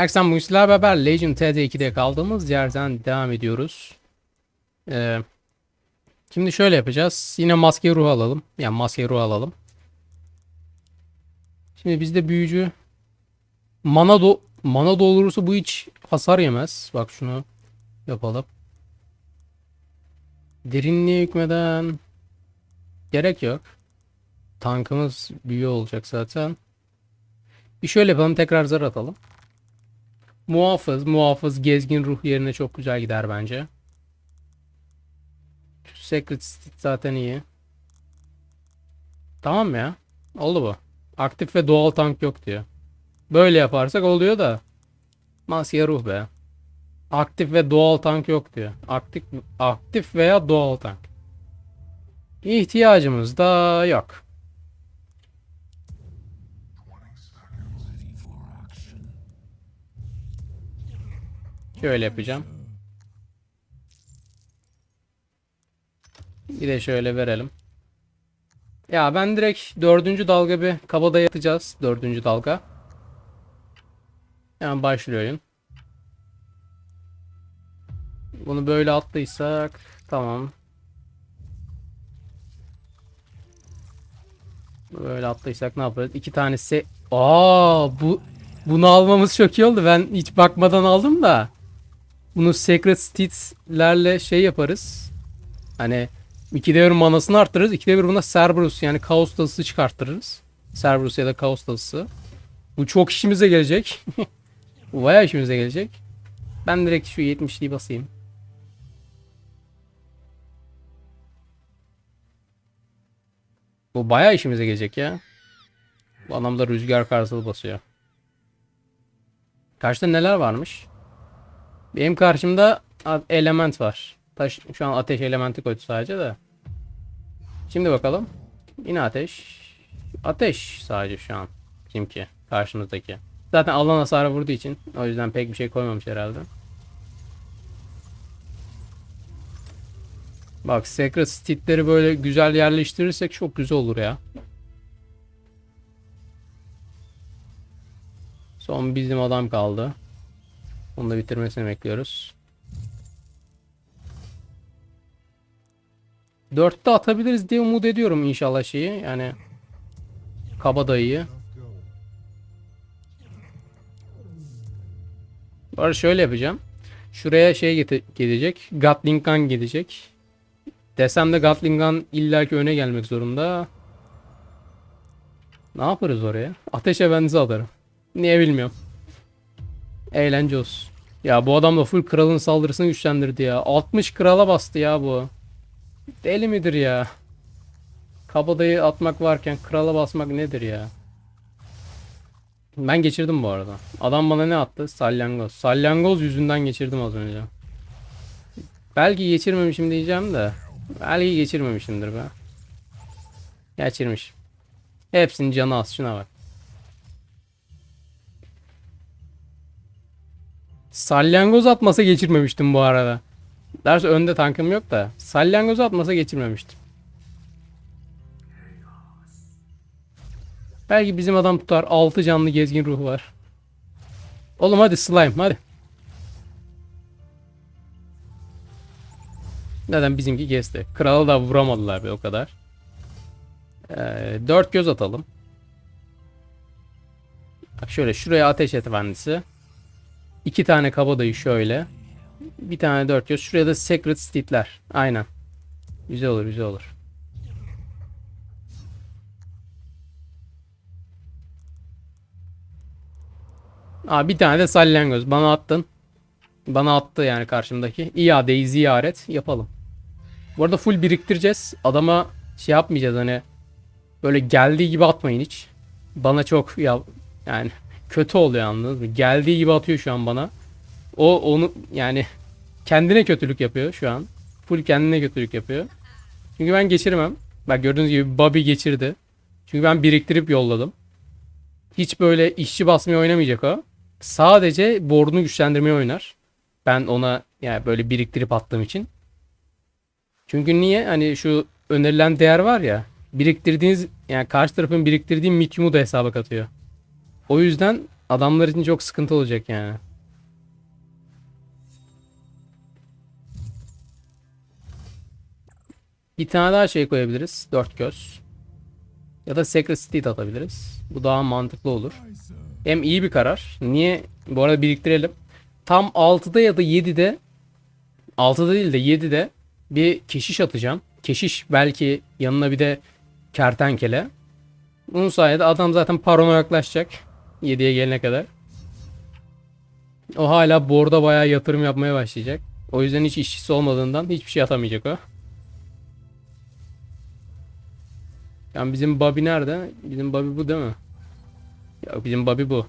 Bu sizlerle beraber Legion TD2'de kaldığımız yerden devam ediyoruz. Ee, şimdi şöyle yapacağız. Yine maske ruh alalım. Yani maske ruh alalım. Şimdi bizde büyücü mana do mana doldurursa bu hiç hasar yemez. Bak şunu yapalım. Derinliğe hükmeden gerek yok. Tankımız büyü olacak zaten. Bir şöyle yapalım tekrar zar atalım. Muhafız, muhafız gezgin ruh yerine çok güzel gider bence. Şu Stit zaten iyi. Tamam ya. Oldu bu. Aktif ve doğal tank yok diyor. Böyle yaparsak oluyor da. Maske ruh be. Aktif ve doğal tank yok diyor. Aktif aktif veya doğal tank. İhtiyacımız da yok. Şöyle yapacağım. Bir de şöyle verelim. Ya ben direkt dördüncü dalga bir kabada yatacağız. Dördüncü dalga. Hemen başlıyor oyun. Bunu böyle attıysak tamam. Böyle attıysak ne yaparız? İki tanesi. Aa bu bunu almamız çok iyi oldu. Ben hiç bakmadan aldım da. Bunu Secret Stits'lerle şey yaparız. Hani 2'de bir manasını arttırırız. 2'de bir buna Cerberus yani Kaos Dalısı çıkarttırırız. Cerberus ya da Kaos Dalısı. Bu çok işimize gelecek. Bu bayağı işimize gelecek. Ben direkt şu 70'liği basayım. Bu bayağı işimize gelecek ya. Bu adam da rüzgar karşılığı basıyor. Karşıda neler varmış? Benim karşımda element var. Taş, şu an ateş elementi koydu sadece de. Şimdi bakalım. Yine ateş. Ateş sadece şu an. Kimki? Karşımızdaki. Zaten alan hasarı vurduğu için. O yüzden pek bir şey koymamış herhalde. Bak Secret Stit'leri böyle güzel yerleştirirsek çok güzel olur ya. Son bizim adam kaldı. Onu da bitirmesini bekliyoruz. Dörtte atabiliriz diye umut ediyorum inşallah şeyi. Yani kabadayıyı. Bu arada şöyle yapacağım. Şuraya şey gelecek. Gatling Gun gelecek. Desem de Gatling Gun illaki öne gelmek zorunda. Ne yaparız oraya? Ateş efendisi atarım. Niye bilmiyorum. Eğlence olsun. Ya bu adam da full kralın saldırısını güçlendirdi ya. 60 krala bastı ya bu. Deli midir ya? Kabadayı atmak varken krala basmak nedir ya? Ben geçirdim bu arada. Adam bana ne attı? Salyangoz. Salyangoz yüzünden geçirdim az önce. Belki geçirmemişim diyeceğim de. Belki geçirmemişimdir be. Geçirmiş. Hepsinin canı az. Şuna bak. Salyangoz atmasa geçirmemiştim bu arada. Derse önde tankım yok da. Salyangoz atmasa geçirmemiştim. Belki bizim adam tutar. 6 canlı gezgin ruhu var. Oğlum hadi slime hadi. Neden bizimki kesti. Kralı da vuramadılar be o kadar. Ee, 4 göz atalım. Bak şöyle şuraya ateş efendisi. İki tane kabadayı şöyle. Bir tane dört göz. Şuraya da Secret Stit'ler. Aynen. Güzel olur güzel olur. Aa, bir tane de salyangoz. Bana attın. Bana attı yani karşımdaki. İadeyi ziyaret yapalım. Bu arada full biriktireceğiz. Adama şey yapmayacağız hani böyle geldiği gibi atmayın hiç. Bana çok ya yani kötü oluyor anladınız mı? Geldiği gibi atıyor şu an bana. O onu yani kendine kötülük yapıyor şu an. Full kendine kötülük yapıyor. Çünkü ben geçirmem. Bak gördüğünüz gibi Bobby geçirdi. Çünkü ben biriktirip yolladım. Hiç böyle işçi basmaya oynamayacak o. Sadece board'unu güçlendirmeye oynar. Ben ona yani böyle biriktirip attığım için. Çünkü niye? Hani şu önerilen değer var ya. Biriktirdiğiniz yani karşı tarafın biriktirdiği mityumu da hesaba katıyor. O yüzden Adamlar için çok sıkıntı olacak yani. Bir tane daha şey koyabiliriz. Dört göz. Ya da Sacred Steed atabiliriz. Bu daha mantıklı olur. Hem iyi bir karar. Niye? Bu arada biriktirelim. Tam 6'da ya da 7'de 6'da değil de 7'de bir keşiş atacağım. Keşiş belki yanına bir de kertenkele. Bunun sayede adam zaten parona yaklaşacak. 7'ye gelene kadar. O hala borda bayağı yatırım yapmaya başlayacak. O yüzden hiç işçisi olmadığından hiçbir şey atamayacak o. Yani bizim Bobby nerede? Bizim Bobby bu değil mi? Ya bizim Bobby bu.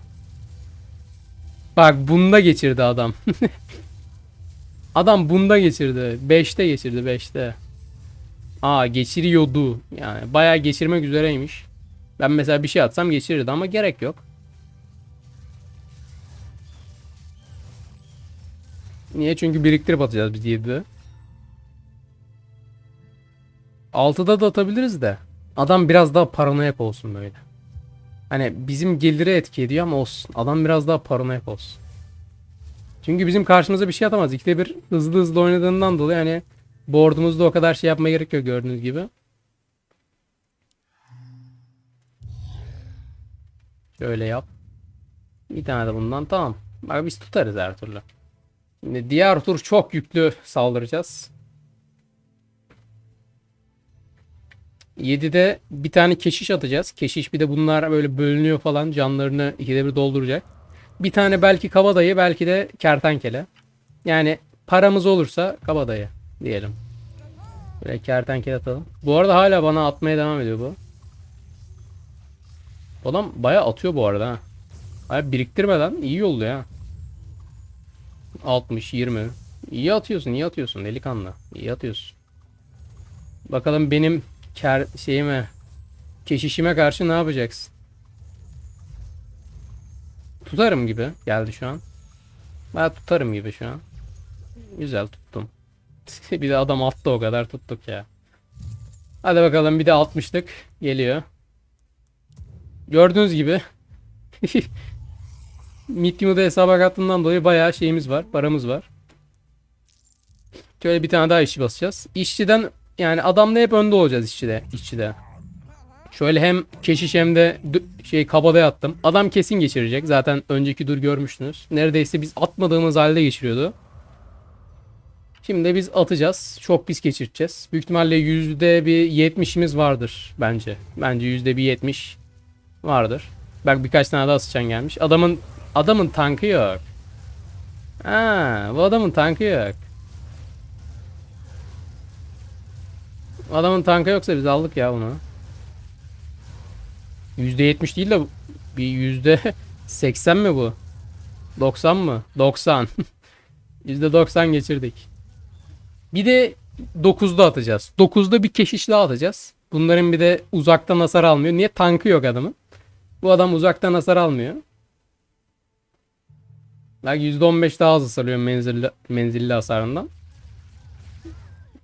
Bak bunda geçirdi adam. adam bunda geçirdi. 5'te geçirdi 5'te. Aa geçiriyordu. Yani bayağı geçirmek üzereymiş. Ben mesela bir şey atsam geçirirdi ama gerek yok. Niye? Çünkü biriktirip atacağız biz 7'de. 6'da da atabiliriz de. Adam biraz daha paranoyak olsun böyle. Hani bizim geliri etki ediyor ama olsun. Adam biraz daha paranoyak olsun. Çünkü bizim karşımıza bir şey atamaz. İkide bir hızlı hızlı oynadığından dolayı hani board'umuzda o kadar şey yapmaya gerek yok gördüğünüz gibi. Şöyle yap. Bir tane de bundan tamam. Bak biz tutarız her türlü. Şimdi diğer tur çok yüklü saldıracağız. 7'de bir tane keşiş atacağız. Keşiş bir de bunlar böyle bölünüyor falan. Canlarını ikide bir dolduracak. Bir tane belki kabadayı belki de kertenkele. Yani paramız olursa kabadayı diyelim. Böyle kertenkele atalım. Bu arada hala bana atmaya devam ediyor bu. Adam bayağı atıyor bu arada ha. Bayağı biriktirmeden iyi yolluyor ha. 60, 20. İyi atıyorsun, iyi atıyorsun delikanlı. İyi atıyorsun. Bakalım benim ker şeyime keşişime karşı ne yapacaksın? Tutarım gibi geldi şu an. Ben tutarım gibi şu an. Güzel tuttum. bir de adam attı o kadar tuttuk ya. Hadi bakalım bir de 60'lık geliyor. Gördüğünüz gibi Mittimu'da hesaba kattığından dolayı bayağı şeyimiz var. Paramız var. Şöyle bir tane daha işçi basacağız. İşçiden yani adamla hep önde olacağız işçide. işçide. Şöyle hem keşiş hem de şey kabada attım. Adam kesin geçirecek. Zaten önceki dur görmüştünüz. Neredeyse biz atmadığımız halde geçiriyordu. Şimdi de biz atacağız. Çok pis geçireceğiz. Büyük ihtimalle yüzde bir yetmişimiz vardır bence. Bence yüzde bir yetmiş vardır. Bak birkaç tane daha sıçan gelmiş. Adamın adamın tankı yok. Ha, bu adamın tankı yok. Adamın tankı yoksa biz aldık ya bunu. %70 değil de bir %80 mi bu? 90 mı? 90. %90 geçirdik. Bir de 9'da atacağız. 9'da bir keşiş daha atacağız. Bunların bir de uzaktan hasar almıyor. Niye? Tankı yok adamın. Bu adam uzaktan hasar almıyor. Belki %15 daha az hasar menzilli, menzilli hasarından.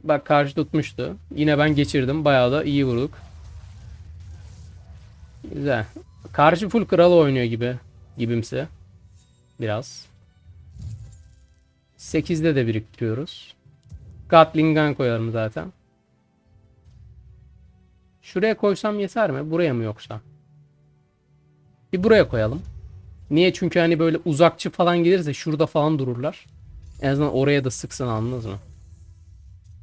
Bak karşı tutmuştu. Yine ben geçirdim. Bayağı da iyi vurduk. Güzel. Karşı full kral oynuyor gibi. Gibimse. Biraz. 8'de de biriktiriyoruz. Gatling gun koyalım zaten. Şuraya koysam yeter mi? Buraya mı yoksa? Bir buraya koyalım. Niye? Çünkü hani böyle uzakçı falan gelirse şurada falan dururlar. En azından oraya da sıksın anladınız mı?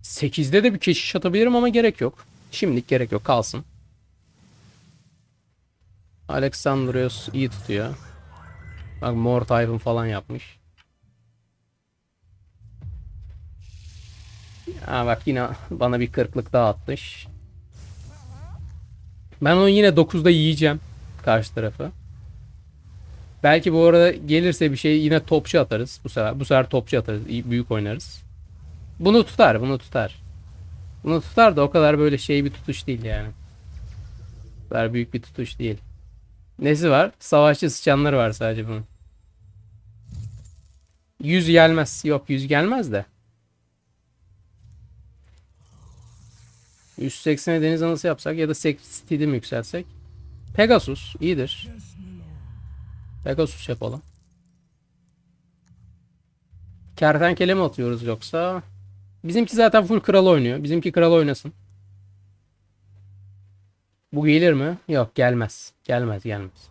8'de de bir keşiş atabilirim ama gerek yok. Şimdilik gerek yok kalsın. Alexandrios iyi tutuyor. Bak Mor Typhon falan yapmış. Ha bak yine bana bir kırklık daha atmış. Ben onu yine 9'da yiyeceğim. Karşı tarafı. Belki bu arada gelirse bir şey yine topçu atarız. Bu sefer bu sefer topçu atarız. Büyük oynarız. Bunu tutar, bunu tutar. Bunu tutar da o kadar böyle şey bir tutuş değil yani. O kadar büyük bir tutuş değil. Nesi var? Savaşçı sıçanları var sadece bunun. 100 gelmez. Yok 100 gelmez de. 180'e deniz anası yapsak ya da Sextid'i mi yükselsek? Pegasus iyidir. Pegasus yapalım. Kertenkele mi atıyoruz yoksa? Bizimki zaten full kral oynuyor. Bizimki kral oynasın. Bu gelir mi? Yok gelmez. Gelmez gelmez.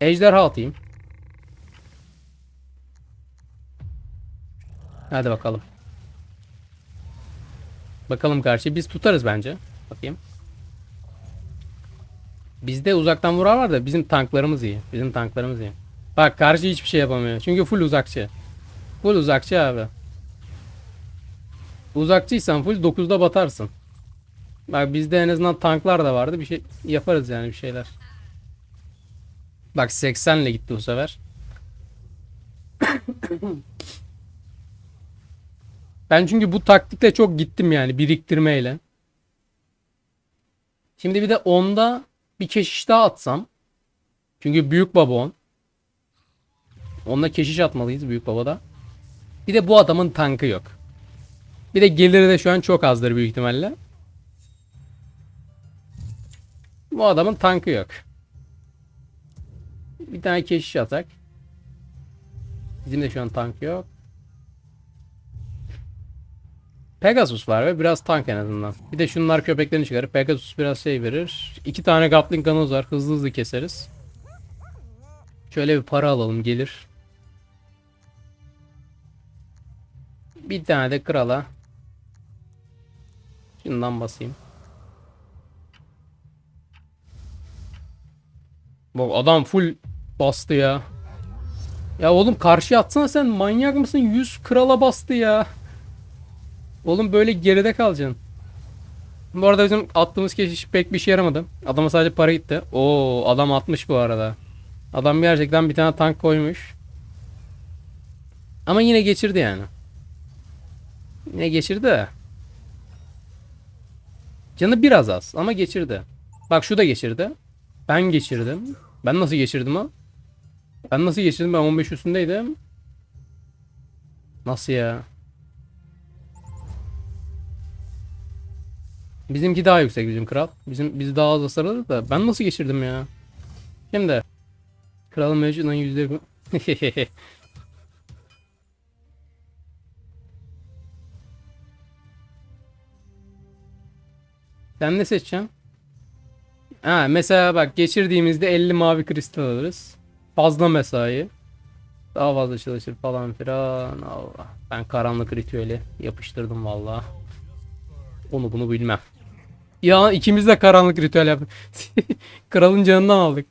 Ejderha atayım. Hadi bakalım. Bakalım karşı. Biz tutarız bence. Bakayım. Bizde uzaktan vurar var da bizim tanklarımız iyi. Bizim tanklarımız iyi. Bak karşı hiçbir şey yapamıyor. Çünkü full uzakçı. Full uzakçı abi. Uzakçıysan full 9'da batarsın. Bak bizde en azından tanklar da vardı. Bir şey yaparız yani bir şeyler. Bak 80 ile gitti bu sefer. ben çünkü bu taktikle çok gittim yani biriktirmeyle. Şimdi bir de 10'da bir keşiş daha atsam. Çünkü büyük baba 10. Onunla keşiş atmalıyız büyük babada. Bir de bu adamın tankı yok. Bir de geliri de şu an çok azdır büyük ihtimalle. Bu adamın tankı yok. Bir tane keşiş atak. Bizim de şu an tank yok. Pegasus var ve biraz tank en azından. Bir de şunlar köpeklerini çıkarır. Pegasus biraz şey verir. İki tane Gatling Gun'umuz var. Hızlı hızlı keseriz. Şöyle bir para alalım gelir. Bir tane de krala. Şundan basayım. Bak adam full bastı ya. Ya oğlum karşıya atsana sen manyak mısın? 100 krala bastı ya. Oğlum böyle geride kalacaksın. Bu arada bizim attığımız keşiş pek bir işe yaramadı. Adama sadece para gitti. Oo adam atmış bu arada. Adam gerçekten bir tane tank koymuş. Ama yine geçirdi yani. Yine geçirdi. Canı biraz az ama geçirdi. Bak şu da geçirdi. Ben geçirdim. Ben nasıl geçirdim o? Ben nasıl geçirdim? Ben 15 üstündeydim. Nasıl ya? Bizimki daha yüksek bizim kral. Bizim bizi daha az hasar da ben nasıl geçirdim ya? Şimdi kralın mevcudundan yüzleri Sen ne seçeceksin? Ha mesela bak geçirdiğimizde 50 mavi kristal alırız. Fazla mesai. Daha fazla çalışır falan filan. Allah. Ben karanlık ritüeli yapıştırdım valla. Onu bunu bilmem. Ya ikimiz de karanlık ritüel yaptık. Kralın canından aldık.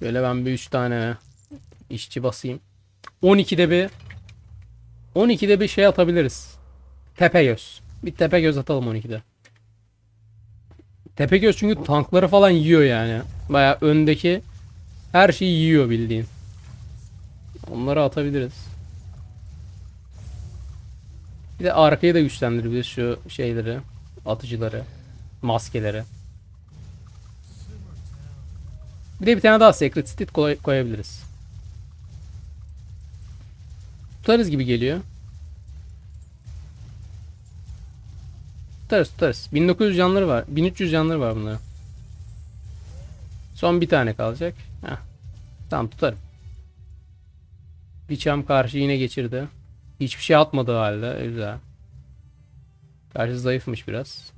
Böyle ben bir 3 tane işçi basayım. 12'de bir 12'de bir şey atabiliriz. Tepe göz. Bir tepe göz atalım 12'de. Tepegöz çünkü tankları falan yiyor yani. Baya öndeki her şeyi yiyor bildiğin. Onları atabiliriz. Bir de arkayı da güçlendirebiliriz şu şeyleri. Atıcıları. Maskeleri. Bir de bir tane daha Secret Stit koy- koyabiliriz. Tutarız gibi geliyor. Tutarız tutarız. 1900 canları var. 1300 canları var bunların. Son bir tane kalacak. Heh. Tamam tutarım. Biçam karşı yine geçirdi. Hiçbir şey atmadığı halde. Güzel. Karşı zayıfmış biraz.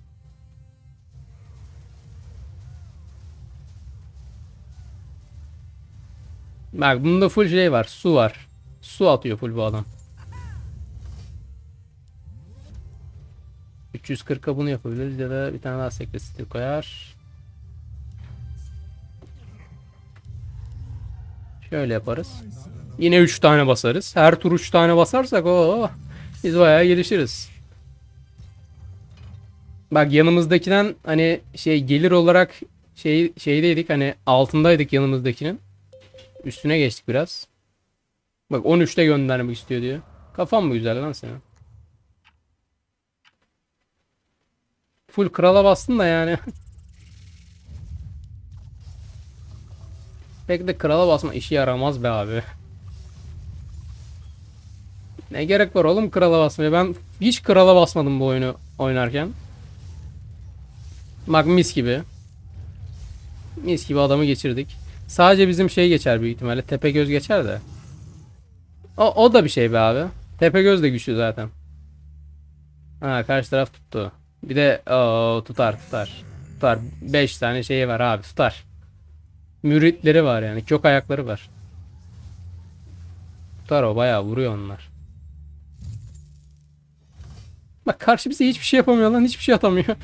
Bak bunda full şey var. Su var. Su atıyor full bu adam. 340'a bunu yapabiliriz ya da bir tane daha secret stil koyar. Şöyle yaparız. Yine 3 tane basarız. Her tur 3 tane basarsak o biz bayağı gelişiriz. Bak yanımızdakiden hani şey gelir olarak şey şeydeydik hani altındaydık yanımızdakinin. Üstüne geçtik biraz. Bak 13'te göndermek istiyor diyor. Kafam mı güzel lan senin? Full krala bastın da yani. Pek de krala basma işi yaramaz be abi. Ne gerek var oğlum krala basmaya? Ben hiç krala basmadım bu oyunu oynarken. Bak mis gibi. Mis gibi adamı geçirdik. Sadece bizim şey geçer büyük ihtimalle. Tepegöz geçer de. O, o da bir şey be abi. Tepegöz de güçlü zaten. Ha karşı taraf tuttu. Bir de o tutar tutar. Tutar. 5 tane şeyi var abi tutar. Müritleri var yani. Kök ayakları var. Tutar o bayağı vuruyor onlar. Bak karşı bize hiçbir şey yapamıyor lan. Hiçbir şey atamıyor.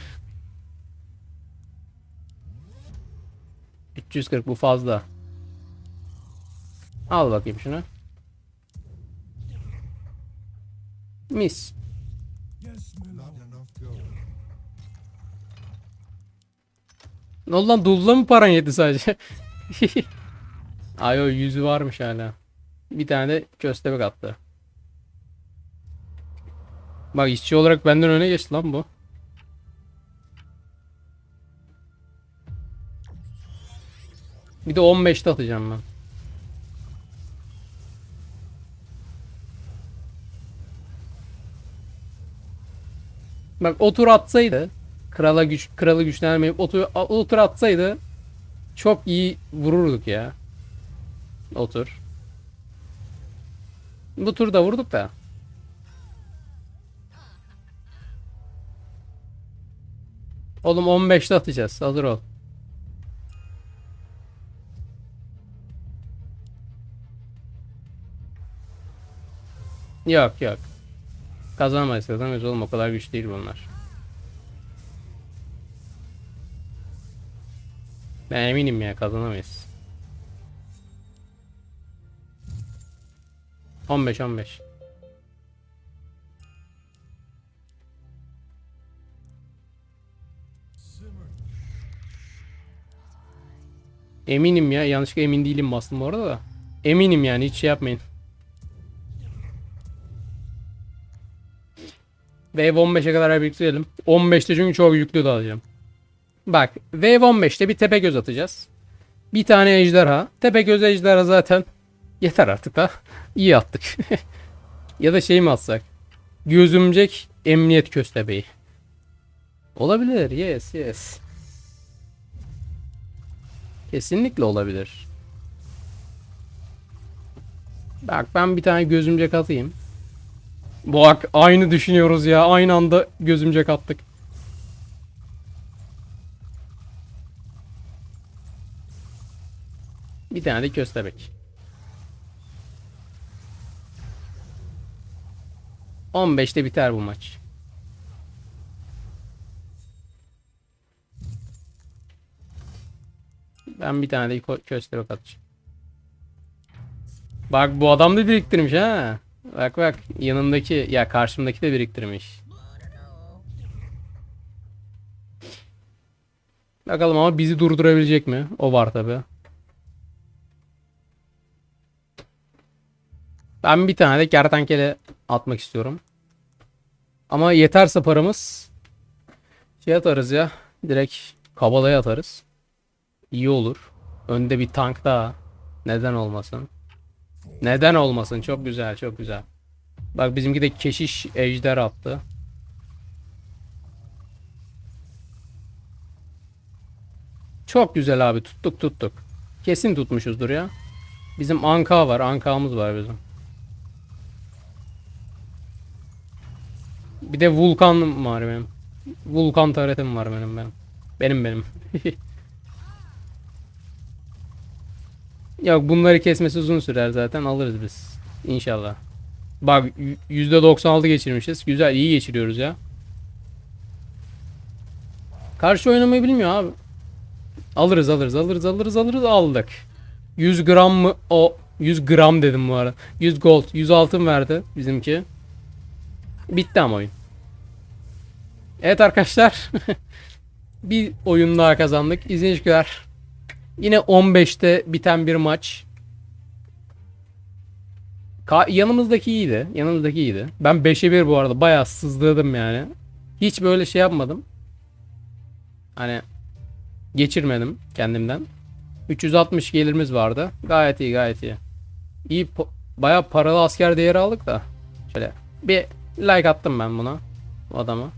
340 bu fazla. Al bakayım şunu. Mis. Ne oldu lan mı paran yedi sadece? Ay o yüzü varmış hala. Bir tane de köstebek attı. Bak işçi olarak benden öne geçti lan bu. Bir de 15'te atacağım ben. Bak o tur atsaydı krala güç kralı güçlenmeyip o tur, o atsaydı çok iyi vururduk ya. O tur. Bu turda vurduk da. Oğlum 15'te atacağız. Hazır ol. Yok yok. Kazanamayız kazanamayız oğlum o kadar güç değil bunlar. Ben eminim ya kazanamayız. 15 15. Eminim ya yanlışlıkla emin değilim bastım bu arada da. Eminim yani hiç şey yapmayın. Wave 15'e kadar biriktirelim. 15'te çünkü çok yüklü de alacağım. Bak Wave 15'te bir tepe göz atacağız. Bir tane ejderha. Tepe göz ejderha zaten yeter artık da. İyi attık. ya da şey mi atsak? Gözümcek emniyet köstebeği. Olabilir. Yes yes. Kesinlikle olabilir. Bak ben bir tane gözümcek atayım. Bak aynı düşünüyoruz ya. Aynı anda gözümcek attık. Bir tane de köstebek. 15'te biter bu maç. Ben bir tane de köstebek atacağım. Bak bu adam da biriktirmiş ha. Bak bak yanındaki ya karşımdaki de biriktirmiş. Bakalım ama bizi durdurabilecek mi? O var tabi. Ben bir tane de kertenkele atmak istiyorum. Ama yeterse paramız şey atarız ya. Direkt kabalaya atarız. İyi olur. Önde bir tank daha. Neden olmasın? Neden olmasın? Çok güzel, çok güzel. Bak bizimki de keşiş ejder attı. Çok güzel abi. Tuttuk tuttuk. Kesin tutmuşuzdur ya. Bizim anka var. Ankamız var bizim. Bir de vulkan var benim. Vulkan taretim var benim benim. Benim benim. Yok bunları kesmesi uzun sürer zaten alırız biz. İnşallah. Bak y- %96 geçirmişiz. Güzel iyi geçiriyoruz ya. Karşı oynamayı bilmiyor abi. Alırız alırız alırız alırız alırız aldık. 100 gram mı? O 100 gram dedim bu arada. 100 gold 100 altın verdi bizimki. Bitti ama oyun. Evet arkadaşlar. bir oyun daha kazandık. İzleyiciler. Yine 15'te biten bir maç. Ka- yanımızdaki iyiydi. Yanımızdaki iyiydi. Ben 5'e 1 bu arada. Bayağı sızladım yani. Hiç böyle şey yapmadım. Hani geçirmedim kendimden. 360 gelirimiz vardı. Gayet iyi gayet iyi. İyi bayağı paralı asker değeri aldık da. Şöyle bir like attım ben buna. Bu adama.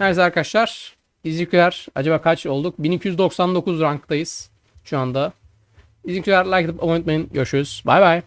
Neyse arkadaşlar. İzleyiciler acaba kaç olduk? 1299 ranktayız şu anda. İzleyiciler like atıp abone unutmayın. Görüşürüz. Bay bay.